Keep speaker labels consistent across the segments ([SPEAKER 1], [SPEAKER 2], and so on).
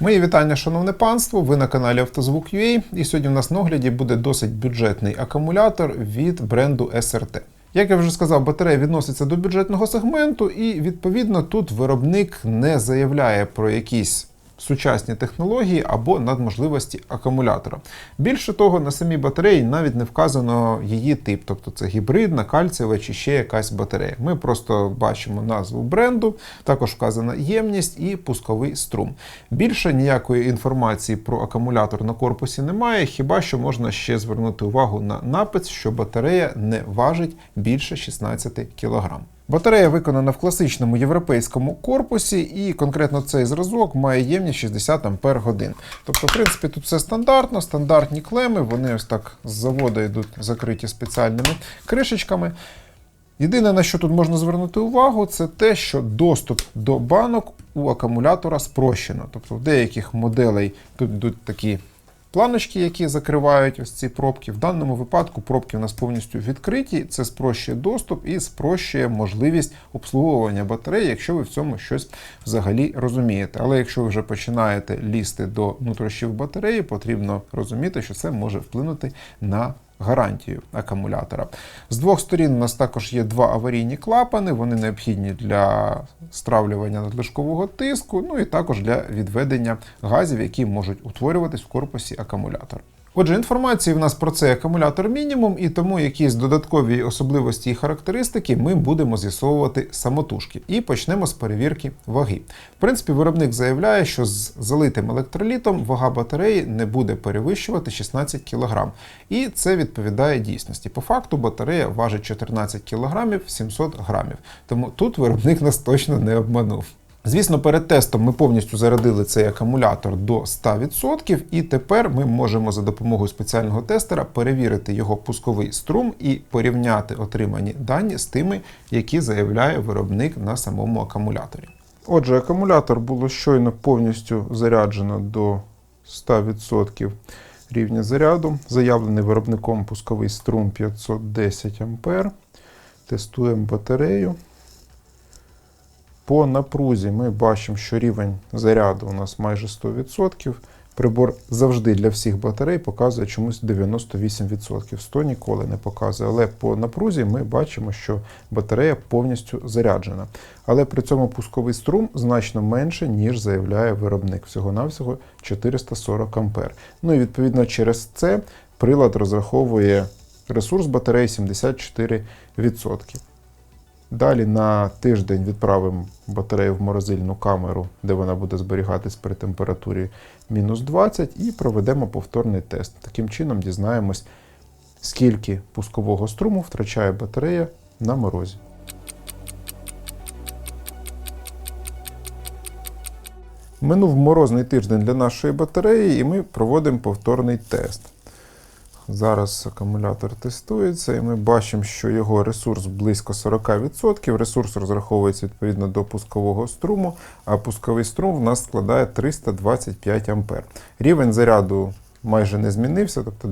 [SPEAKER 1] Мої вітання, шановне панство. Ви на каналі Автозвук.ua і сьогодні в нас на огляді буде досить бюджетний акумулятор від бренду SRT. Як я вже сказав, батарея відноситься до бюджетного сегменту, і відповідно тут виробник не заявляє про якісь сучасні технології або надможливості акумулятора. Більше того, на самій батареї навіть не вказано її тип, тобто це гібридна, кальцієва чи ще якась батарея. Ми просто бачимо назву бренду, також вказана ємність і пусковий струм. Більше ніякої інформації про акумулятор на корпусі немає, хіба що можна ще звернути увагу на напис, що батарея не важить більше 16 кг. Батарея виконана в класичному європейському корпусі, і конкретно цей зразок має ємність 60 Ампер годин. Тобто, в принципі, тут все стандартно, стандартні клеми, вони ось так з заводу йдуть закриті спеціальними кришечками. Єдине, на що тут можна звернути увагу, це те, що доступ до банок у акумулятора спрощено. Тобто в деяких моделей тут йдуть такі планочки, які закривають ось ці пробки. В даному випадку пробки у нас повністю відкриті. Це спрощує доступ і спрощує можливість обслуговування батареї, якщо ви в цьому щось взагалі розумієте. Але якщо ви вже починаєте лізти до нутрощів батареї, потрібно розуміти, що це може вплинути на гарантію акумулятора. З двох сторін у нас також є два аварійні клапани, вони необхідні для стравлювання надлишкового тиску, ну і також для відведення газів, які можуть утворюватись в корпусі акумулятора. Отже, інформації в нас про цей акумулятор мінімум, і тому якісь додаткові особливості і характеристики ми будемо з'ясовувати самотужки. І почнемо з перевірки ваги. В принципі, виробник заявляє, що з залитим електролітом вага батареї не буде перевищувати 16 кг. І це відповідає дійсності. По факту батарея важить 14 кг 700 грамів. Тому тут виробник нас точно не обманув. Звісно, перед тестом ми повністю зарядили цей акумулятор до 100%, і тепер ми можемо за допомогою спеціального тестера перевірити його пусковий струм і порівняти отримані дані з тими, які заявляє виробник на самому акумуляторі. Отже, акумулятор було щойно повністю заряджено до 100% рівня заряду. Заявлений виробником пусковий струм 510 А. Тестуємо батарею. По напрузі ми бачимо, що рівень заряду у нас майже 100%. Прибор завжди для всіх батарей показує чомусь 98%. 100 ніколи не показує. Але по напрузі ми бачимо, що батарея повністю заряджена. Але при цьому пусковий струм значно менше, ніж заявляє виробник. Всього-навсього 440 А. Ну і відповідно через це прилад розраховує ресурс батареї 74%. Далі на тиждень відправимо батарею в морозильну камеру, де вона буде зберігатись при температурі мінус 20, і проведемо повторний тест. Таким чином дізнаємось, скільки пускового струму втрачає батарея на морозі. Минув морозний тиждень для нашої батареї, і ми проводимо повторний тест. Зараз акумулятор тестується, і ми бачимо, що його ресурс близько 40%. Ресурс розраховується відповідно до пускового струму, а пусковий струм в нас складає 325 А. Рівень заряду майже не змінився, тобто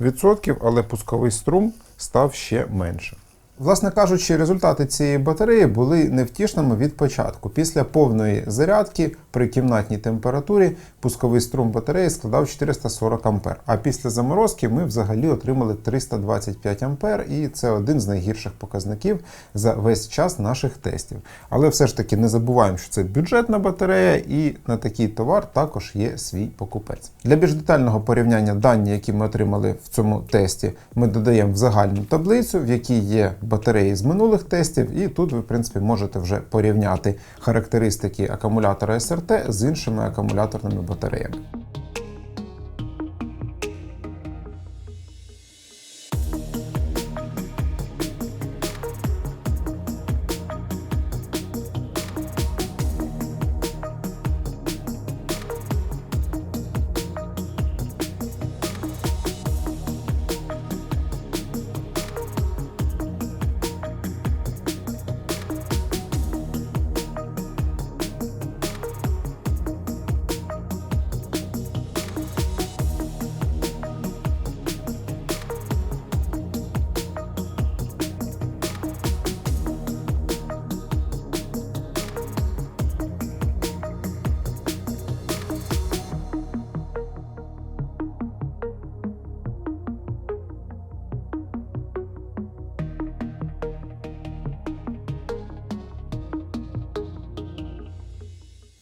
[SPEAKER 1] 98%, але пусковий струм став ще менше. Власне кажучи, результати цієї батареї були невтішними від початку. Після повної зарядки при кімнатній температурі пусковий струм батареї складав 440 А. А після заморозки ми взагалі отримали 325 А, і це один з найгірших показників за весь час наших тестів. Але все ж таки не забуваємо, що це бюджетна батарея, і на такий товар також є свій покупець. Для більш детального порівняння дані, які ми отримали в цьому тесті, ми додаємо в загальну таблицю, в якій є батареї з минулих тестів, і тут ви, в принципі, можете вже порівняти характеристики акумулятора СРТ з іншими акумуляторними батареями.